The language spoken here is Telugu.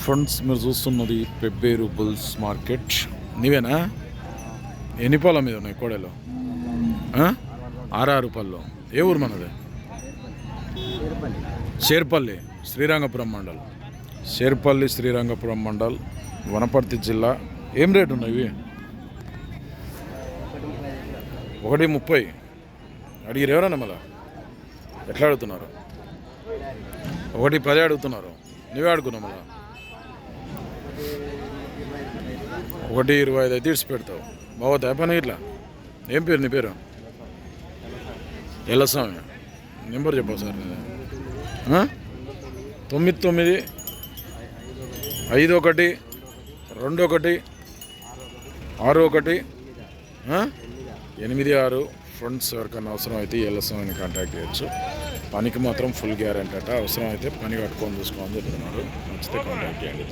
ఫ్రెండ్స్ మీరు చూస్తున్నది పెబ్బేరు బుల్స్ మార్కెట్. నీవేనా? ఎన్ని పొలం మీద ఉన్నాయి కోడలో? ఆ? పల్లో ఏ ఊరు మనది? షేర్పల్లి శ్రీరంగపురం మండల్. షేర్పల్లి శ్రీరంగపురం మండల్ వనపర్తి జిల్లా. ఏం రేటు ఉన్నాయి ఇవి? ఒకటి ముప్పై. అడిగిరు ఎవరన్నా మళ్ళా? ఎట్లా అడుగుతున్నారు? ఒకటి పదే అడుగుతున్నారు. నువ్వే అడుగున్నావు మళ్ళా? ఒకటి ఇరవై ఐదు అయితే ఇడిచి పెడతావు బాగుతాయి పని ఇట్లా. ఏం పేరు నీ పేరు? ఎల్లస్వామి. నెంబర్ చెప్పు సార్ తొమ్మిది తొమ్మిది ఐదు ఒకటి రెండు ఒకటి ఆరు ఒకటి ఎనిమిది ఆరు. ఫ్రెండ్స్ ఎవరికైనా అవసరం అయితే ఎల్లస్వామిని కాంటాక్ట్ చేయొచ్చు. పనికి మాత్రం ఫుల్ గ్యారెంటీ అట. అవసరం అయితే పని కట్టుకొని చూసుకోమని చెప్తున్నారు. నచ్చితే కాంటాక్ట్ చేయండి.